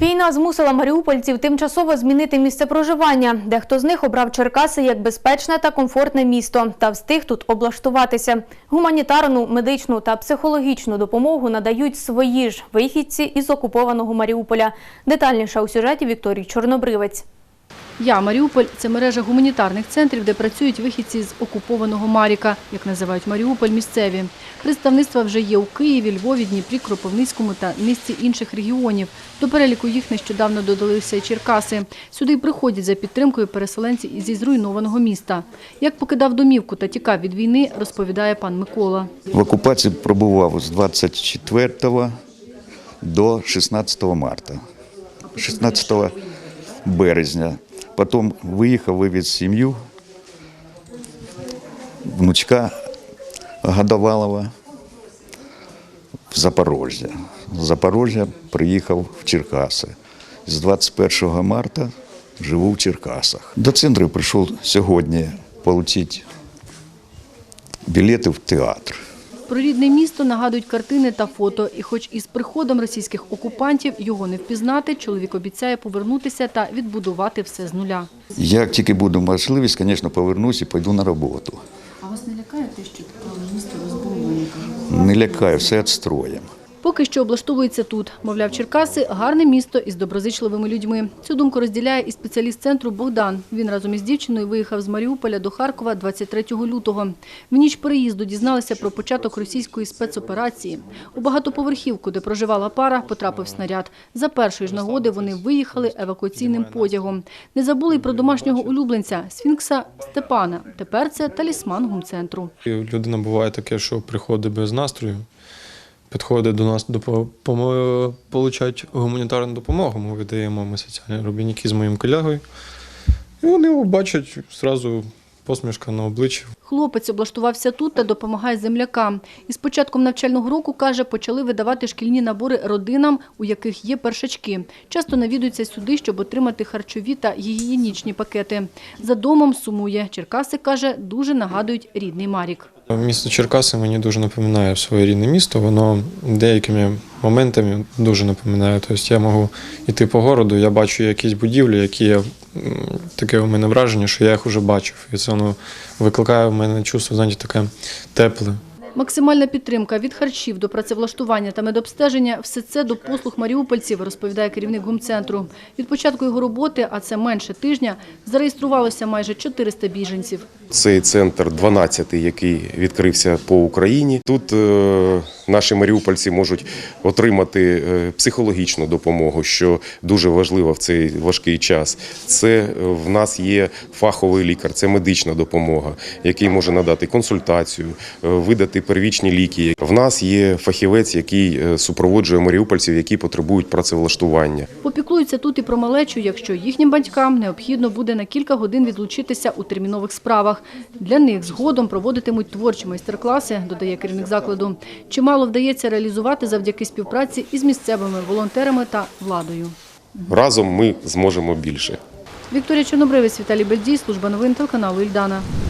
Війна змусила маріупольців тимчасово змінити місце проживання. Дехто з них обрав Черкаси як безпечне та комфортне місто та встиг тут облаштуватися. Гуманітарну, медичну та психологічну допомогу надають свої ж вихідці із окупованого Маріуполя. Детальніше у сюжеті Вікторій Чорнобривець. Я Маріуполь це мережа гуманітарних центрів, де працюють вихідці з окупованого Маріка, як називають Маріуполь місцеві. Представництва вже є у Києві, Львові, Дніпрі, Кропивницькому та низці інших регіонів. До переліку їх нещодавно додалися і Черкаси. Сюди й приходять за підтримкою переселенці зі зруйнованого міста. Як покидав домівку та тікав від війни, розповідає пан Микола. В окупації пробував з 24 до 16 марта, 16 березня. Потім виїхав, вивіз сім'ю, внучка Годовалова в Запорожжя. З Запорожжя приїхав в Черкаси. З 21 марта живу в Черкасах. До центру прийшов сьогодні отримати білети в театр. Про рідне місто нагадують картини та фото. І хоч із приходом російських окупантів його не впізнати, чоловік обіцяє повернутися та відбудувати все з нуля. Як тільки буду можливість, звісно, повернусь і пойду на роботу. А вас не лякає те, що місто розбомблене? Не лякаю, все відстроїмо. Поки що облаштовується тут. Мовляв, Черкаси – гарне місто із доброзичливими людьми. Цю думку розділяє і спеціаліст центру Богдан. Він разом із дівчиною виїхав з Маріуполя до Харкова 23 лютого. В ніч переїзду дізналися про початок російської спецоперації. У багатоповерхівку, де проживала пара, потрапив снаряд. За першої ж нагоди вони виїхали евакуаційним потягом. Не забули й про домашнього улюбленця – сфінкса Степана. Тепер це талісман гумцентру. Людина буває таке, що приходить без настрою, підходить до нас, допомогу, гуманітарну допомогу. Ми видаємо ми соціальні робітники з моїм колегою. І вони його бачать зразу посмішка на обличчі. Хлопець облаштувався тут та допомагає землякам. Із початком навчального року, каже, почали видавати шкільні набори родинам, у яких є першачки. Часто навідуються сюди, щоб отримати харчові та гігієнічні пакети. За домом сумує. Черкаси, каже, дуже нагадують рідний Марік. Місто Черкаси мені дуже напоминає своє рідне місто. Воно деякими моментами дуже напоминає. Тобто я можу йти по городу, я бачу якісь будівлі, які я, таке у мене враження, що я їх вже бачив. І це воно викликає в мене чувство, знаєте, таке тепле. Максимальна підтримка від харчів до працевлаштування та медобстеження – все це до послуг маріупольців, розповідає керівник гумцентру. Від початку його роботи, а це менше тижня, зареєструвалося майже 400 біженців. Цей центр 12-й, який відкрився по Україні. Тут е, наші маріупольці можуть отримати е, психологічну допомогу, що дуже важливо в цей важкий час. Це е, в нас є фаховий лікар, це медична допомога, який може надати консультацію, е, видати первічні ліки. В нас є фахівець, який е, супроводжує маріупольців, які потребують працевлаштування. Попіклуються тут і про малечу, якщо їхнім батькам необхідно буде на кілька годин відлучитися у термінових справах. Для них згодом проводитимуть творчі майстер-класи, додає керівник закладу. Чимало вдається реалізувати завдяки співпраці із місцевими волонтерами та владою. Разом ми зможемо більше. Вікторія Чорнобривець, Віталій Бельдій, служба новин телеканалу Ільдана.